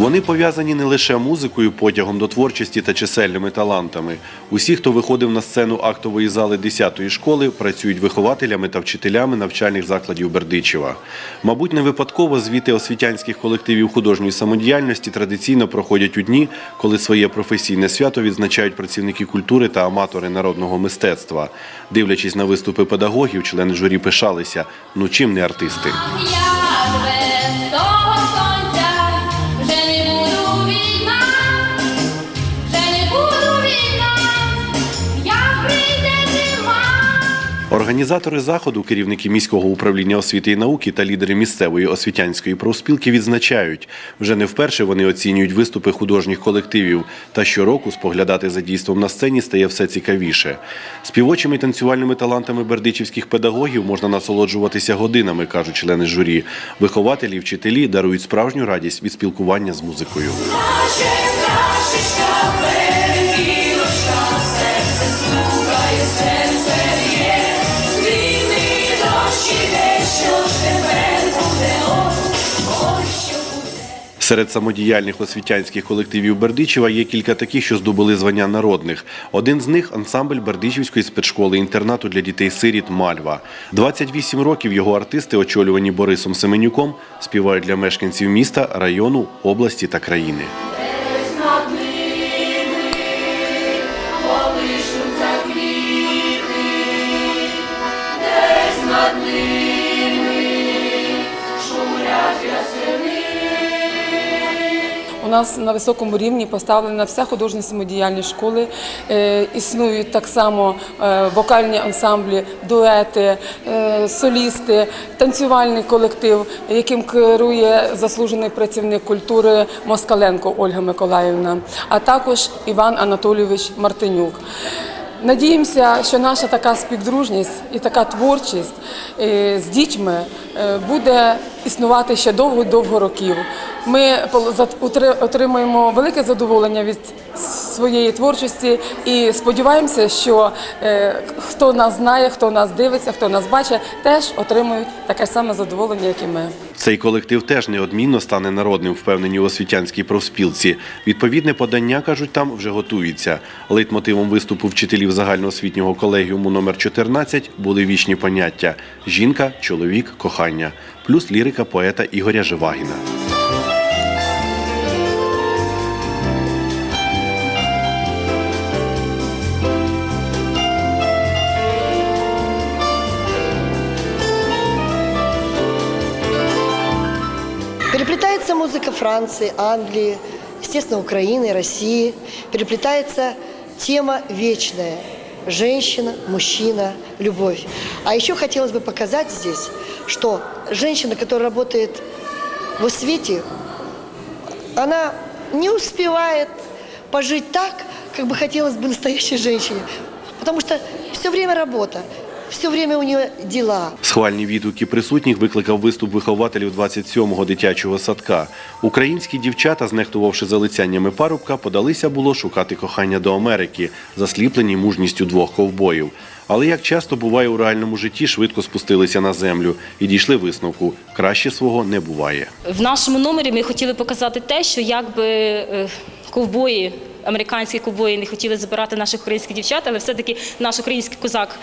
Вони пов'язані не лише музикою, потягом до творчості та чисельними талантами. Усі, хто виходив на сцену актової зали 10-ї школи, працюють вихователями та вчителями навчальних закладів Бердичева. Мабуть, не випадково звіти освітянських колективів художньої самодіяльності традиційно проходять у дні, коли своє професійне свято відзначають працівники культури та аматори народного мистецтва. Дивлячись на виступи педагогів, члени журі пишалися. Ну чим не артисти? Організатори заходу, керівники міського управління освіти і науки та лідери місцевої освітянської профспілки відзначають, вже не вперше вони оцінюють виступи художніх колективів. Та щороку споглядати за дійством на сцені стає все цікавіше. Співочими танцювальними талантами бердичівських педагогів можна насолоджуватися годинами, кажуть члени журі. Вихователі, вчителі дарують справжню радість від спілкування з музикою. Серед самодіяльних освітянських колективів Бердичева є кілька таких, що здобули звання народних. Один з них ансамбль Бердичівської спецшколи-інтернату для дітей-сиріт Мальва. 28 років його артисти, очолювані Борисом Семенюком, співають для мешканців міста, району, області та країни. Нас на високому рівні поставлена вся художня самодіяльність школи. Е, існують так само е, вокальні ансамблі, дуети, е, солісти, танцювальний колектив, яким керує заслужений працівник культури Москаленко Ольга Миколаївна, а також Іван Анатолійович Мартинюк. Надіємося, що наша така співдружність і така творчість е, з дітьми е, буде існувати ще довго-довго років. Ми отримаємо велике задоволення від своєї творчості і сподіваємося, що е, хто нас знає, хто нас дивиться, хто нас бачить, теж отримують таке саме задоволення, як і ми. Цей колектив теж неодмінно стане народним, впевнені у освітянській профспілці. Відповідне подання, кажуть, там вже готується. Лейтмотивом виступу вчителів загальноосвітнього колегіуму номер 14 були вічні поняття жінка, чоловік, кохання, плюс лірика поета Ігоря Живагіна. Музыка Франции, Англии, естественно, Украины, России. Переплетается тема вечная – женщина, мужчина, любовь. А еще хотелось бы показать здесь, что женщина, которая работает в свете, она не успевает пожить так, как бы хотелось бы настоящей женщине. Потому что все время работа, все время у нее дела. Схвальні відгуки присутніх викликав виступ вихователів 27-го дитячого садка. Українські дівчата, знехтувавши залицяннями парубка, подалися було шукати кохання до Америки, засліплені мужністю двох ковбоїв. Але як часто буває у реальному житті, швидко спустилися на землю і дійшли висновку – краще свого не буває. В нашому номері ми хотіли показати те, що якби е, ковбої, американські ковбої не хотіли забирати наших українських дівчат, але все-таки наш український козак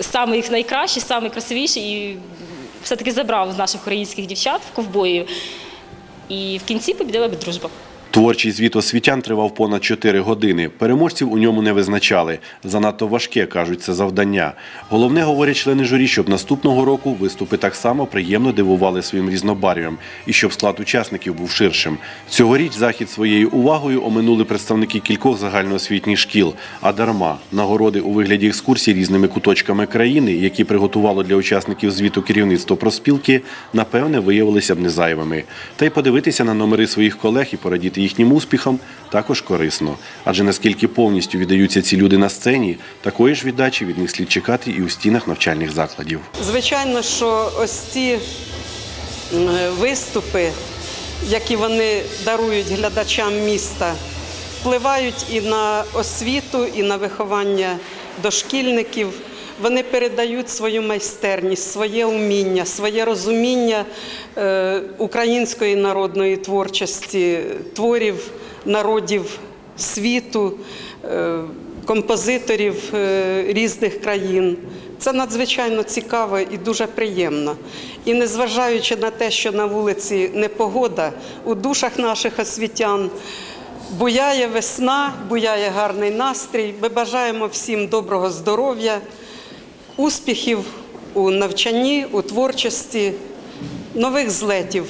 саме їх найкращий, самий красивіший і все-таки забрав наших українських дівчат в ковбоїв. І в кінці побідила би дружба. Творчий звіт освітян тривав понад 4 години. Переможців у ньому не визначали. Занадто важке, кажуть, це завдання. Головне, говорять члени журі, щоб наступного року виступи так само приємно дивували своїм різнобарв'ям і щоб склад учасників був ширшим. Цьогоріч захід своєю увагою оминули представники кількох загальноосвітніх шкіл. А дарма нагороди у вигляді екскурсій різними куточками країни, які приготувало для учасників звіту керівництво проспілки, напевне виявилися б незайвими. Та й подивитися на номери своїх колег і порадіти їхнім успіхам також корисно. Адже наскільки повністю віддаються ці люди на сцені, такої ж віддачі від них слід чекати і у стінах навчальних закладів. Звичайно, що ось ці виступи, які вони дарують глядачам міста, впливають і на освіту, і на виховання дошкільників. Вони передають свою майстерність, своє уміння, своє розуміння е, української народної творчості, творів народів світу, е, композиторів е, різних країн. Це надзвичайно цікаво і дуже приємно. І незважаючи на те, що на вулиці непогода, у душах наших освітян буяє весна, буяє гарний настрій. Ми бажаємо всім доброго здоров'я, успіхів у навчанні, у творчості, нових злетів.